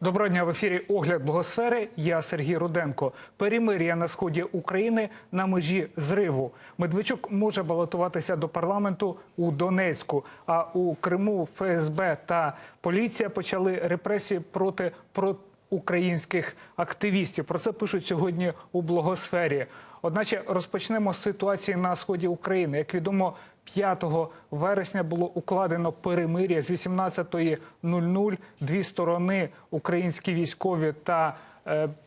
Доброго дня в ефірі Огляд Благосфери. Я Сергій Руденко. Перемир'я на сході України на межі зриву. Медведчук може балотуватися до парламенту у Донецьку. А у Криму ФСБ та поліція почали репресії проти проукраїнських активістів. Про це пишуть сьогодні у Благосфері. Одначе розпочнемо з ситуації на сході України. Як відомо, 5 вересня було укладено перемир'я з 18.00. Дві сторони українські військові та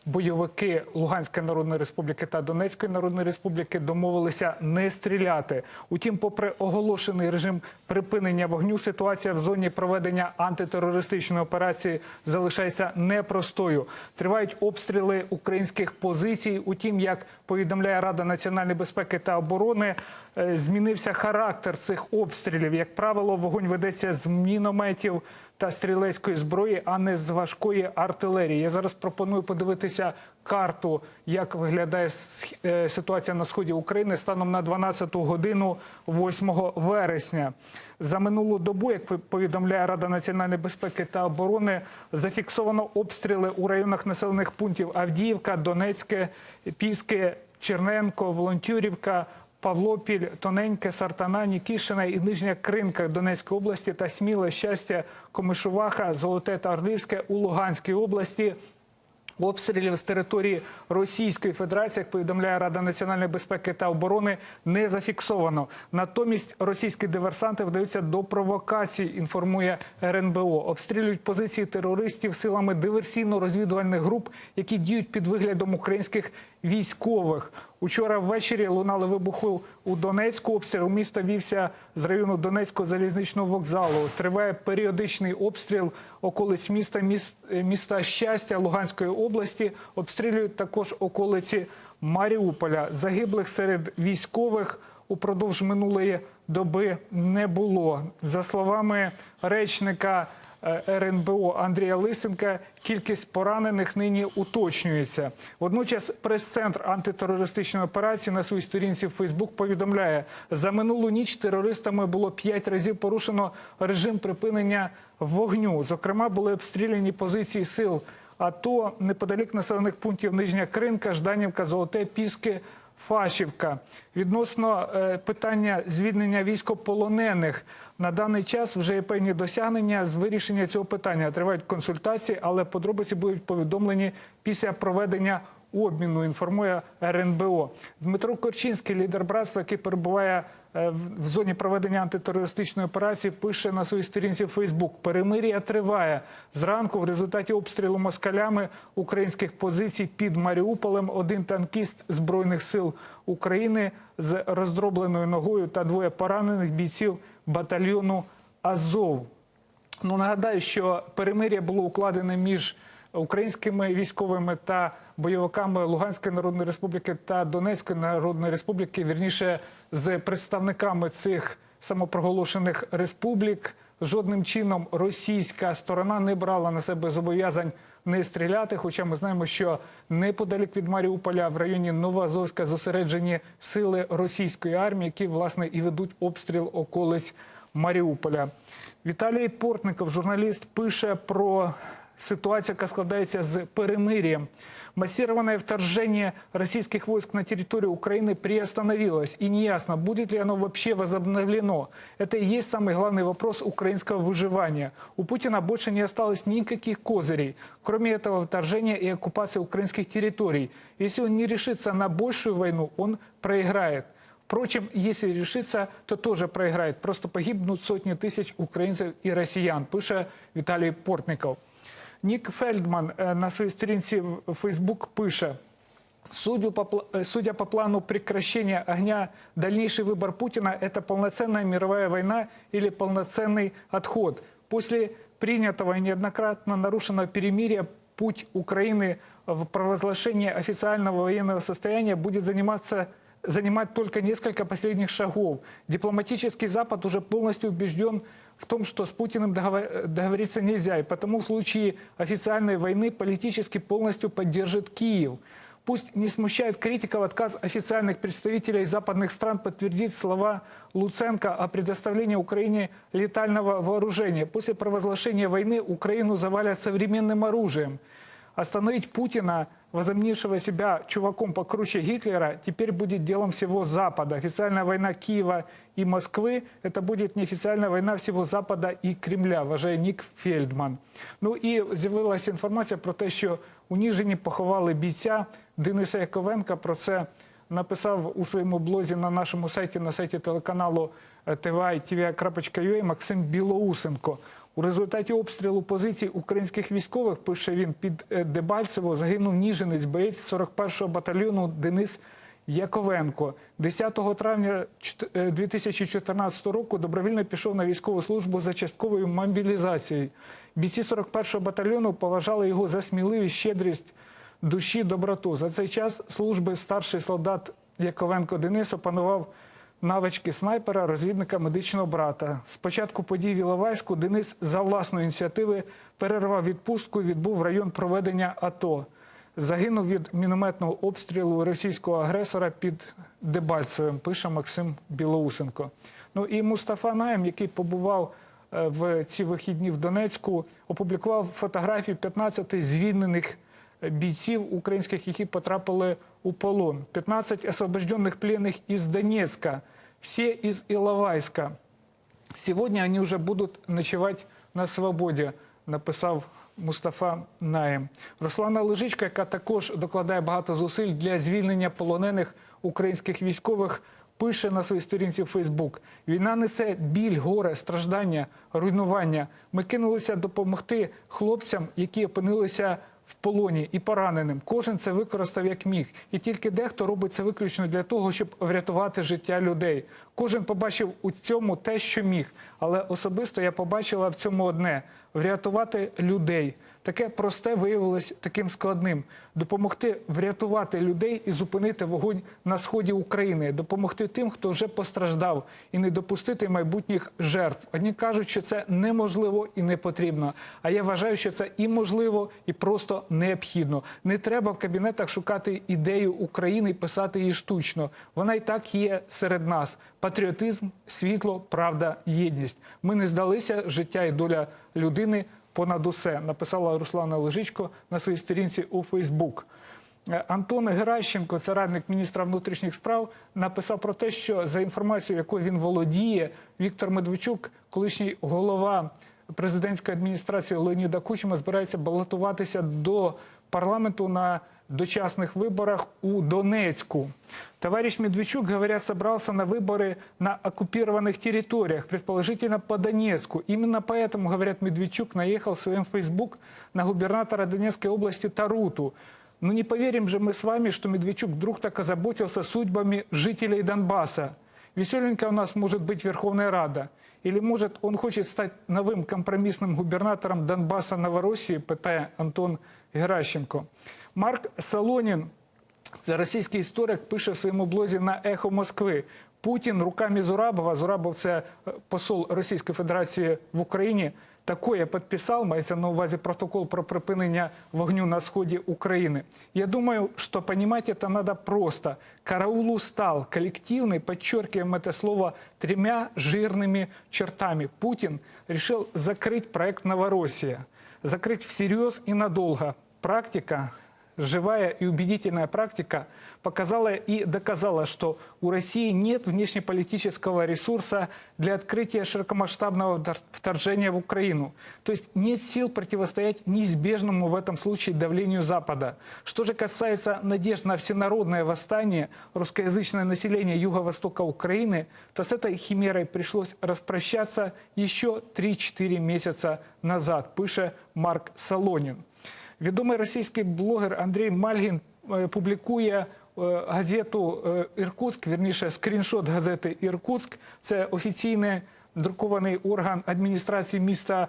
бойовики Луганської Народної Республіки та Донецької Народної Республіки домовилися не стріляти. Утім, попри оголошений режим припинення вогню, ситуація в зоні проведення антитерористичної операції залишається непростою. Тривають обстріли українських позицій. Утім, як повідомляє Рада національної безпеки та оборони, е, змінився характер цих обстрілів. Як правило, вогонь ведеться з мінометів та стрілецької зброї, а не з важкої артилерії. Я зараз пропоную подивитися карту, як виглядає е, ситуація на сході України станом на 12 годину 8 вересня. За минулу добу, як повідомляє Рада національної безпеки та оборони, зафіксовано обстріли у районах населених пунктів Авдіївка, Донецьке, Піски, Черненко, Волонтюрівка. Павлопіль, Тоненьке, Сартана, Нікішина і Нижня Кринка Донецької області та Сміле, Щастя, Комишуваха, Золоте та Орлівське у Луганській області. Обстрілів з території Російської Федерації, як повідомляє Рада національної безпеки та оборони, не зафіксовано. Натомість російські диверсанти вдаються до провокацій. Інформує РНБО. Обстрілюють позиції терористів силами диверсійно-розвідувальних груп, які діють під виглядом українських військових. Учора ввечері лунали вибухи у Донецьку. Обстріл міста вівся з району Донецького залізничного вокзалу. Триває періодичний обстріл околиць міста, міс- міста Щастя Луганської області. Обстрілюють також околиці Маріуполя. Загиблих серед військових упродовж минулої доби не було. За словами речника РНБО Андрія Лисенка, кількість поранених нині уточнюється. Водночас прес-центр антитерористичної операції на своїй сторінці в Фейсбук повідомляє, за минулу ніч терористами було п'ять разів порушено режим припинення вогню. Зокрема, були обстріляні позиції сил АТО неподалік населених пунктів Нижня Кринка, Жданівка, Золоте, Піски. Фашівка відносно е, питання звільнення військополонених на даний час вже є певні досягнення з вирішення цього питання. Тривають консультації, але подробиці будуть повідомлені після проведення обміну. Інформує РНБО. Дмитро Корчинський, лідер братства, який перебуває в- в зоні проведення антитерористичної операції, пише на своїй сторінці Фейсбук: перемир'я триває зранку. В результаті обстрілу москалями українських позицій під Маріуполем один танкіст збройних сил України з роздробленою ногою та двоє поранених бійців батальйону Азов. Ну нагадаю, що перемир'я було укладене між українськими військовими та бойовиками Луганської Народної Республіки та Донецької Народної Республіки, вірніше з представниками цих самопроголошених республік. Жодним чином російська сторона не брала на себе зобов'язань не стріляти. Хоча ми знаємо, що неподалік від Маріуполя в районі Новоазовська зосереджені сили російської армії, які власне і ведуть обстріл околиць Маріуполя. Віталій Портников, журналіст, пише про ситуацию, яка складається з перемирием. Массированное вторжение российских войск на территорию Украины приостановилось, и неясно, будет ли оно вообще возобновлено. Это и есть самый главный вопрос украинского выживания. У Путина больше не осталось никаких козырей, кроме этого вторжения и оккупации украинских территорий. Если он не решится на большую войну, он проиграет. Впрочем, если решится, то тоже проиграет. Просто погибнут сотни тысяч украинцев и россиян, пише Виталий Портников. Нік Фельдман е, на своїй сторінці в Фейсбук пише. Судя по, пла- э, судя по плану прекращения огня, дальнейший выбор Путина – это полноценная мировая война или полноценный отход. После принятого и неоднократно нарушенного перемирия путь Украины в провозглашение официального военного состояния будет заниматься занимать только несколько последних шагов. Дипломатический Запад уже полностью убежден в том, что с Путиным договор- договориться нельзя, и потому в случае официальной войны политически полностью поддержит Киев. Пусть не смущает критиков отказ официальных представителей западных стран подтвердить слова Луценко о предоставлении Украине летального вооружения. После провозглашения войны Украину завалят современным оружием. Остановить Путина, возомнившего себя чуваком покруче Гитлера, теперь будет делом всего Запада. Официальная война Киева и Москвы – это будет неофициальная война всього Запада і Кремля, вважає Нік Фельдман. Ну і з'явилася інформація про те, що у Ніжині поховали бійця Дениса Яковенка. Про це написав у своєму блозі на нашому сайті, на сайті телеканалу е, tvi.tv.ua Максим Білоусенко. У результаті обстрілу позицій українських військових, пише він, під е, Дебальцево загинув ніженець, боєць 41-го батальйону Денис Яковенко. 10 травня е, 2014 року добровільно пішов на військову службу за частковою мобілізацією. Бійці 41-го батальйону поважали його за сміливість, щедрість, душі, доброту. За цей час служби старший солдат Яковенко Денис опанував навички снайпера, розвідника медичного брата. З початку подій в Іловайську Денис за власної ініціативи перервав відпустку і відбув район проведення АТО. Загинув від мінометного обстрілу російського агресора під Дебальцевим, пише Максим Білоусенко. Ну і Мустафа Наєм, який побував е, в ці вихідні в Донецьку, опублікував фотографії 15 звільнених бійців українських, які потрапили у полон. 15 освобожденных пленных из Донецка, все из Иловайска. Сегодня они уже будут ночевать на свободі, написав Мустафа Наєм. Руслана Лежичка, яка також докладає багато зусиль для звільнення полонених українських військових, пише на своїй сторінці в Фейсбук: війна несе біль, горе, страждання, руйнування. Ми кинулися допомогти хлопцям, які опинилися в полоні і пораненим. Кожен це використав як міг. І тільки дехто робить це виключно для того, щоб врятувати життя людей. Кожен побачив у цьому те, що міг. Але особисто я побачила в цьому одне врятувати людей. Таке просте виявилось таким складним: допомогти врятувати людей і зупинити вогонь на сході України, допомогти тим, хто вже постраждав, і не допустити майбутніх жертв. Одні кажуть, що це неможливо і не потрібно. А я вважаю, що це і можливо, і просто необхідно. Не треба в кабінетах шукати ідею України і писати її штучно. Вона і так є серед нас. Патріотизм, світло, правда, єдність. Ми не здалися життя і доля людини понад усе, написала Руслана Лежичко на своїй сторінці у Фейсбук. Е, Антон Геращенко, це радник міністра внутрішніх справ, написав про те, що за інформацією, якою він володіє, Віктор Медведчук, колишній голова президентської адміністрації Леоніда Кучма, збирається балотуватися до парламенту на дочасных выборах у Донецку. Товарищ Медведчук, говорят, собрался на выборы на оккупированных территориях, предположительно по Донецку. Именно поэтому, говорят, Медведчук наехал в своем Facebook на губернатора Донецкой области Таруту. Ну не поверим же мы с вами, что Медведчук вдруг так озаботился судьбами жителей Донбасса. Веселенько у нас может быть Верховная Рада. Или может он хочет стать новым компромиссным губернатором Донбасса Новороссии, питає Антон Геращенко. Марк Солонін, це російський історик, пише в своєму блозі на Ехо Москви. Путін руками Зурабова, Зурабов це е, посол Російської Федерації в Україні, такое підписав, мається на увазі протокол про припинення вогню на сході України. Я думаю, что понимать это надо просто. Караул устал, коллективный, подчеркиваем это слово тремя жирными чертами. Путин решил закрыть проект «Новороссия». Закрыть всерьез и надолго. Практика живая и убедительная практика показала и доказала, что у России нет внешнеполитического ресурса для открытия широкомасштабного втор- вторжения в Украину. То есть нет сил противостоять неизбежному в этом случае давлению Запада. Что же касается надежд на всенародное восстание русскоязычное население юго-востока Украины, то с этой химерой пришлось распрощаться еще 3-4 месяца назад, пише Марк Солонин. Відомий російський блогер Андрій Мальгін е, публікує е, газету е, Іркутськ, вірніше скріншот газети Іркутськ. Це офіційний друкований орган адміністрації міста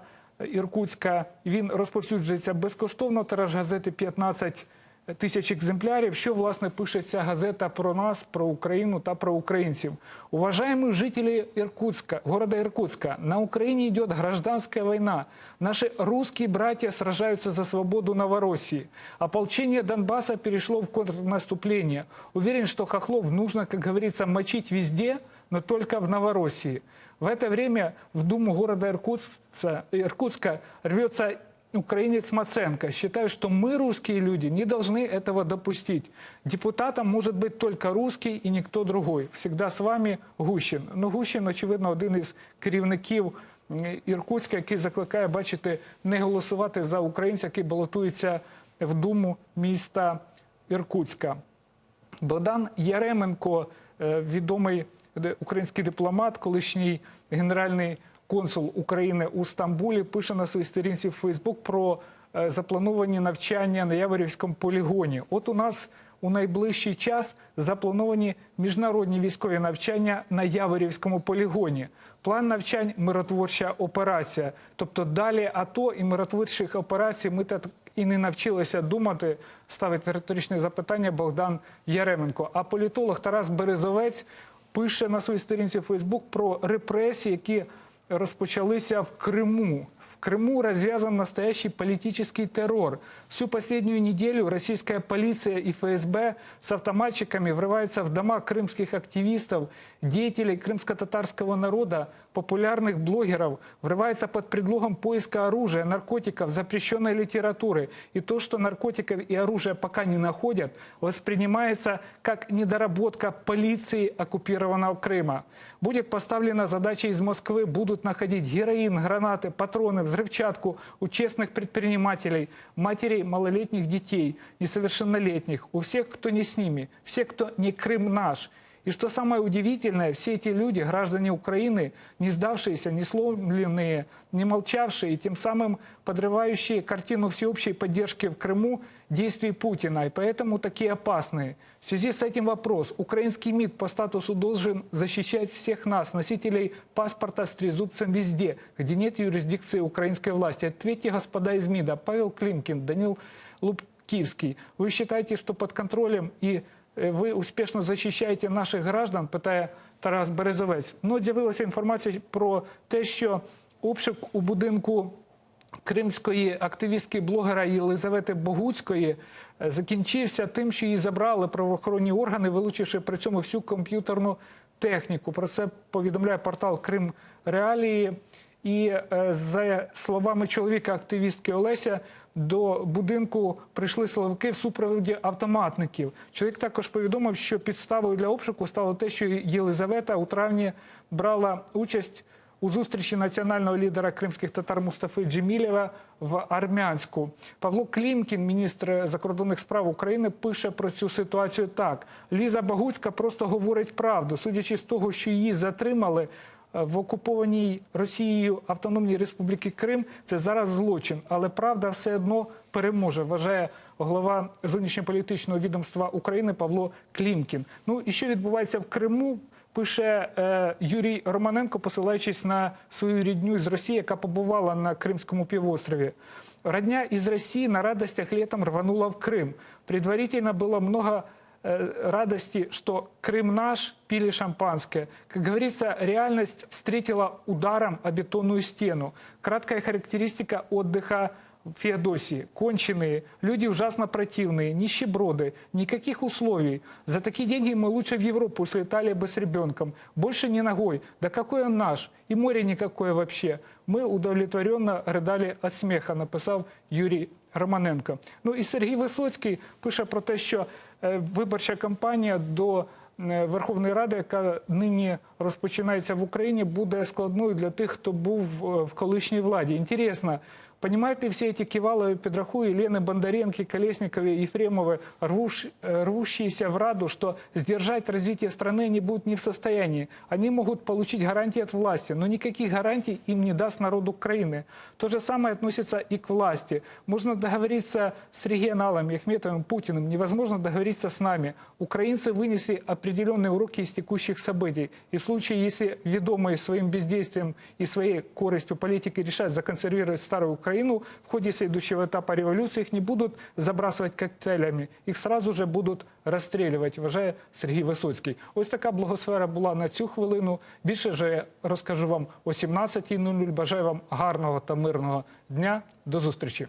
Іркутська. Він розповсюджується безкоштовно. Тираж газети 15 тисяч екземплярів. Що власне пише ця газета про нас, про Україну та про українців? Уважаемые жители Иркутска, города Иркутска, на Украине идет гражданская война. Наши русские братья сражаются за свободу Новороссии. Ополчение Донбасса перешло в контрнаступление. Уверен, что Хохлов нужно, как говорится, мочить везде, но только в Новороссии. В это время в Думу города Иркутска, Иркутска рвется украинец Маценко. Считаю, что мы, русские люди, не должны этого допустить. Депутатом может быть только русский и никто другой. Всегда с вами Гущин. Ну, Гущин, очевидно, один із керівників м, Іркутська, який закликає, бачите, не голосувати за українця, який балотується в Думу міста Іркутська. Богдан Яременко, е, відомий де- український дипломат, колишній генеральний консул України у Стамбулі, пише на своїй сторінці в Фейсбук про е, заплановані навчання на Яворівському полігоні. От у нас у найближчий час заплановані міжнародні військові навчання на Яворівському полігоні. План навчань миротворча операція. Тобто далі АТО і миротворчих операцій ми так і не навчилися думати, ставить риторичне запитання Богдан Яременко. А політолог Тарас Березовець пише на своїй сторінці Фейсбук про репресії, які розпочалися в Криму. Крыму развязан настоящий политический террор. Всю последнюю неделю российская полиция и ФСБ с автоматчиками врываются в дома крымских активистов, деятелей крымско-татарского народа, популярных блогеров, врывается под предлогом поиска оружия, наркотиков, запрещенной литературы. И то, что наркотиков и оружия пока не находят, воспринимается как недоработка полиции оккупированного Крыма. Будет поставлена задача из Москвы, будут находить героин, гранаты, патроны, взрывчатку у честных предпринимателей, матерей малолетних детей, несовершеннолетних, у всех, кто не с ними, все, кто не Крым наш. И что самое удивительное, все эти люди, граждане Украины, не сдавшиеся, не сломленные, не молчавшие, и тем самым подрывающие картину всеобщей поддержки в Крыму действий Путина, и поэтому такие опасные. В связи с этим вопрос. Украинский МИД по статусу должен защищать всех нас, носителей паспорта с трезубцем везде, где нет юрисдикции украинской власти. Ответьте, господа из МИДа, Павел Климкин, Данил Лубківський. Ви вважаєте, що під контролем і е, ви успішно захищаєте наших граждан, питає Тарас Березовець. Ну, з'явилася інформація про те, що обшук у будинку кримської активістки блогера Єлизавети Богуцької е, закінчився тим, що її забрали правоохоронні органи, вилучивши при цьому всю комп'ютерну техніку. Про це повідомляє портал Крим Реалії. І е, за словами чоловіка активістки Олеся, до будинку прийшли силовики в супроводі автоматників. Чоловік також повідомив, що підставою для обшуку стало те, що Єлизавета у травні брала участь у зустрічі національного лідера кримських татар Мустафи Джемілєва в Армянську. Павло Клімкін, міністр закордонних справ України, пише про цю ситуацію так: Ліза Багуцька просто говорить правду, судячи з того, що її затримали. е, В окупованій Росією Автономній Республіки Крим це зараз злочин, але правда все одно переможе, вважає голова зовнішньополітичного відомства України Павло Клімкін. Ну і що відбувається в Криму? Пише е, Юрій Романенко, посилаючись на свою рідню з Росії, яка побувала на Кримському півострові. Родня из России на радостях летом рванула в Крым. Предварительно было много э, радости, что Крым наш, пили шампанское. Как говорится, реальность встретила ударом о бетонную стену. Краткая характеристика отдыха в Феодосии. Конченые, люди ужасно противные, нищеброды, никаких условий. За такие деньги мы лучше в Европу слетали бы с ребенком. Больше не ногой. Да какой он наш? И море никакое вообще. Мы удовлетворенно ридали від сміха, написав Юрій Романенко. Ну і Сергій Висоцький пише про те, що е, виборча кампанія до е, Верховної Ради, яка нині розпочинається в Україні, буде складною для тих, хто був е, в колишній владі. Інтересно, Понимают ли все эти Киваловы, Петрахуи, Лены Бондаренки, Колесниковы, Ефремовы, рвуш- э, рвущиеся в Раду, что сдержать развитие страны они будут не в состоянии. Они могут получить гарантии от власти, но никаких гарантий им не даст народ Украины. То же самое относится и к власти. Можно договориться с регионалами, Ахметовым, Путиным. Невозможно договориться с нами. Украинцы вынесли определенные уроки из текущих событий. И в случае, если ведомые своим бездействием и своей коростью политики решат законсервировать старую Украину, Украину, в ходе следующего этапа революции их не будут забрасывать коктейлями, их сразу же будуть розстрілювати, вважає Сергій Висоцький. Ось така благосфера була на цю хвилину. Більше же я розкажу вам о 17.00. Бажаю вам гарного та мирного дня. До зустрічі.